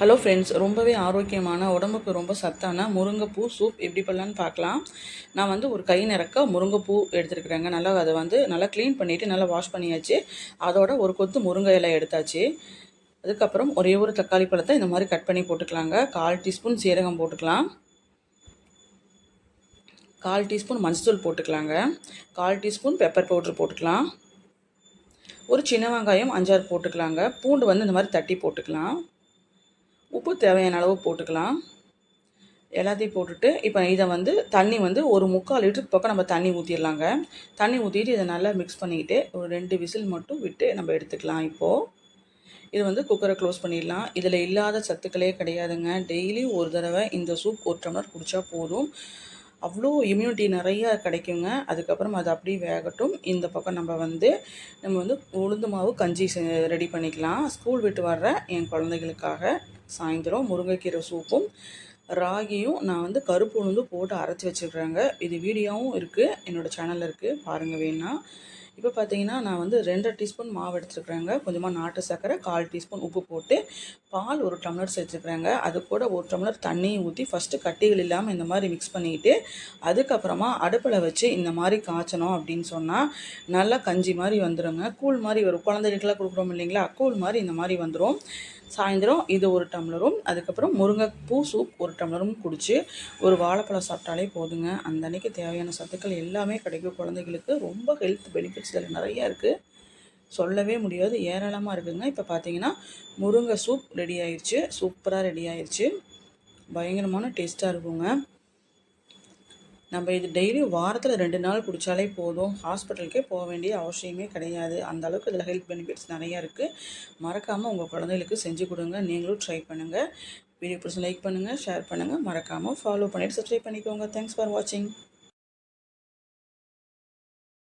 Hello friends ரொம்பவே ஆரோக்கியமான உடம்புக்கு ரொம்ப சத்தான முருங்கைப்பூ சூப் எப்படி பண்ணலான்னு பார்க்கலாம். நான் வந்து ஒரு கை நிறக்க முருங்கைப்பூ எடுத்துருக்குறேங்க. நல்லா அதை வந்து நல்லா க்ளீன் பண்ணிவிட்டு நல்லா வாஷ் பண்ணியாச்சு. அதோட ஒரு கொத்து முருங்கை இலை எடுத்தாச்சு. அதுக்கப்புறம் ஒரே ஒரு தக்காளி பழத்தை இந்த மாதிரி கட் பண்ணி போட்டுக்கலாங்க. கால் டீஸ்பூன் சீரகம் போட்டுக்கலாம். கால் டீஸ்பூன் மஞ்சள் போட்டுக்கலாங்க. கால் டீஸ்பூன் பெப்பர் பவுட்ரு போட்டுக்கலாம். ஒரு சின்ன வெங்காயம் அஞ்சாறு போட்டுக்கலாங்க. பூண்டு வந்து இந்த மாதிரி தட்டி போட்டுக்கலாம். உப்பு தேவையான அளவு போட்டுக்கலாம். எல்லாத்தையும் போட்டுட்டு இப்போ இதை வந்து தண்ணி வந்து ஒரு முக்கால் லிட்டருக்கு பக்கம் நம்ம தண்ணி ஊற்றிடலாங்க தண்ணி ஊற்றிட்டு இதை நல்லா மிக்ஸ் பண்ணிக்கிட்டு ஒரு ரெண்டு விசில் மட்டும் விட்டு நம்ம எடுத்துக்கலாம் இப்போது இது வந்து குக்கரை க்ளோஸ் பண்ணிடலாம். இதில் இல்லாத சத்துக்களே கிடையாதுங்க. டெய்லி ஒரு தடவை இந்த சூப் ஒரு டம்ளர் குடித்தா போதும். அவ்வளோ இம்யூனிட்டி நிறையா கிடைக்குங்க. அதுக்கப்புறம் அது அப்படியே வேகட்டும். இந்த பக்கம் நம்ம வந்து நம்ம வந்து உளுந்து மாவு கஞ்சி ரெடி பண்ணிக்கலாம். ஸ்கூல் விட்டு வர்ற என் குழந்தைகளுக்காக. சாயந்தரம் முருங்கைக்கீரை சூப்பும் ராகியும் நான் வந்து கருப்பு உளுந்து போட்டு அரைச்சி வச்சுருக்குறேங்க இது வீடியோவும் இருக்குது என்னோடய சேனலில் இருக்குது பாருங்கள் வேணா. இப்போ பார்த்தீங்கன்னா நான் வந்து ரெண்டரை டீஸ்பூன் மாவு எடுத்துருக்குறேங்க. கொஞ்சமாக நாட்டு சர்க்கரை கால் டீஸ்பூன் உப்பு போட்டு பால் ஒரு டம்ளர் சேர்த்துக்கிறேங்க அது கூட ஒரு டம்ளர் தண்ணியும் ஊற்றி ஃபஸ்ட்டு கட்டிகள் இல்லாமல் இந்த மாதிரி மிக்ஸ் பண்ணிக்கிட்டு அதுக்கப்புறமா அடுப்பில் வச்சு இந்த மாதிரி காய்ச்சணும் அப்படின்னு சொன்னால் நல்லா கஞ்சி மாதிரி வந்துடுங்க கூழ் மாதிரி வரும். குழந்தைகளுக்கெல்லாம் கொடுக்குறோம் இல்லைங்களா? கூழ் மாதிரி இந்த மாதிரி வந்துடும் சாயந்தரம் இது ஒரு டம்ளரும் அதுக்கப்புறம் முருங்கைப்பூ சூப் ஒரு டம்ளரும் குடிச்சு ஒரு வாழைப்பழம் சாப்பிட்டாலே போதுங்க. அந்த அன்னைக்கு தேவையான சத்துக்கள் எல்லாமே கிடைக்கும் குழந்தைகளுக்கு. ரொம்ப ஹெல்த் பெனிஃபிட் பெனிஃபிட்ஸ் இதில் நிறையா இருக்குது சொல்லவே முடியாது. ஏராளமாக இருக்குதுங்க இப்போ பார்த்தீங்கன்னா முருங்கை சூப் ரெடி ஆயிடுச்சு சூப்பராக ரெடி ஆயிடுச்சு பயங்கரமான டேஸ்ட்டாக இருக்குங்க. நம்ம இது டெய்லி வாரத்தில் ரெண்டு நாள் குடித்தாலே போதும். ஹாஸ்பிட்டலுக்கே போக வேண்டிய அவசியமே கிடையாது. அந்த அளவுக்கு இதில் ஹெல்த் பெனிஃபிட்ஸ் நிறையா இருக்குது மறக்காமல் உங்கள் குழந்தைகளுக்கு செஞ்சு கொடுங்க. நீங்களும் ட்ரை பண்ணுங்கள் வீடியோ பிடிச்சி லைக் பண்ணுங்கள் ஷேர் பண்ணுங்கள் மறக்காமல் ஃபாலோ பண்ணிவிட்டு சப்ஸ்கிரைப் பண்ணிக்கோங்க. தேங்க்ஸ் ஃபார் வாட்சிங்